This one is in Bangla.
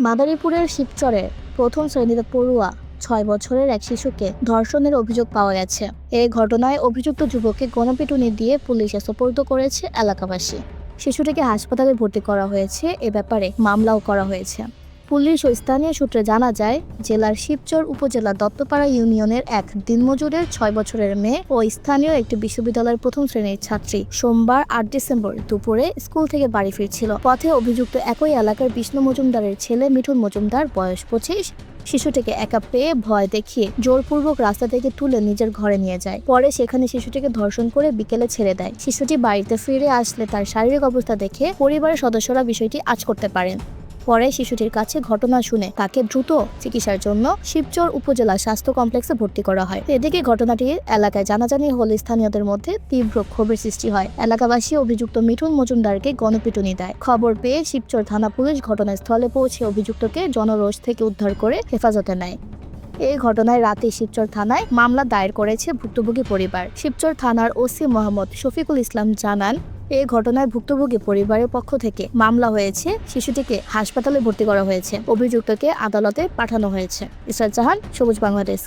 মাদারীপুরের শিবচরে প্রথম শ্রেণীতে পড়ুয়া ছয় বছরের এক শিশুকে ধর্ষণের অভিযোগ পাওয়া গেছে। এই ঘটনায় অভিযুক্ত যুবককে গণপিটুনি দিয়ে পুলিশে সোপর্দ করেছে এলাকাবাসী। শিশুটিকে হাসপাতালে ভর্তি করা হয়েছে। এ ব্যাপারে মামলাও করা হয়েছে। পুলিশ ও স্থানীয় সূত্রে জানা যায়, জেলার শিবচর উপজেলার দত্তপাড়া ইউনিয়নের এক দিনমজুরের ছয় বছরের মেয়ে ও স্থানীয় একটি বিশ্ববিদ্যালয়ের প্রথম শ্রেণির ছাত্রী সোমবার আট ডিসেম্বর দুপুরে স্কুল থেকে বাড়ি ফিরছিল। পথে অভিযুক্ত একই এলাকার বিষ্ণু মজুমদারের ছেলে মিঠুন মজুমদার, বয়স পঁচিশ, শিশুটিকে একা পেয়ে ভয় দেখিয়ে জোরপূর্বক রাস্তা থেকে তুলে নিজের ঘরে নিয়ে যায়। পরে সেখানে শিশুটিকে ধর্ষণ করে বিকেলে ছেড়ে দেয়। শিশুটি বাড়িতে ফিরে আসলে তার শারীরিক অবস্থা দেখে পরিবারের সদস্যরা বিষয়টি আজ করতে পারেন। পরে শিশুটির কাছে ঘটনা শুনে তাকে দ্রুত চিকিৎসার জন্য শিবচর উপজেলা স্বাস্থ্য কমপ্লেক্সে ভর্তি করা হয়। এদিকে ঘটনাটি এলাকায় জানাজানি হলে স্থানীয়দের মধ্যে তীব্র ক্ষোভের সৃষ্টি হয়। এলাকাবাসী অভিযুক্ত মিঠুন মজুমদারকে গণপিটুনি দেয়। খবর পেয়ে শিবচর থানা পুলিশ ঘটনাস্থলে পৌঁছে অভিযুক্তকে জনরোষ থেকে উদ্ধার করে হেফাজতে নেয়। এই ঘটনায় রাতে শিবচর থানায় মামলা দায়ের করেছে ভুক্তভোগী পরিবার। শিবচর থানার ওসি মোহাম্মদ শফিকুল ইসলাম জানান এই ঘটনায় ভুক্তভোগী পরিবারের পক্ষ থেকে মামলা হয়েছে। শিশুটিকে হাসপাতালে ভর্তি করা হয়েছে। অভিযুক্তকে আদালতে পাঠানো হয়েছে। ইসরাত জাহান সবুজ বাংলাদেশ।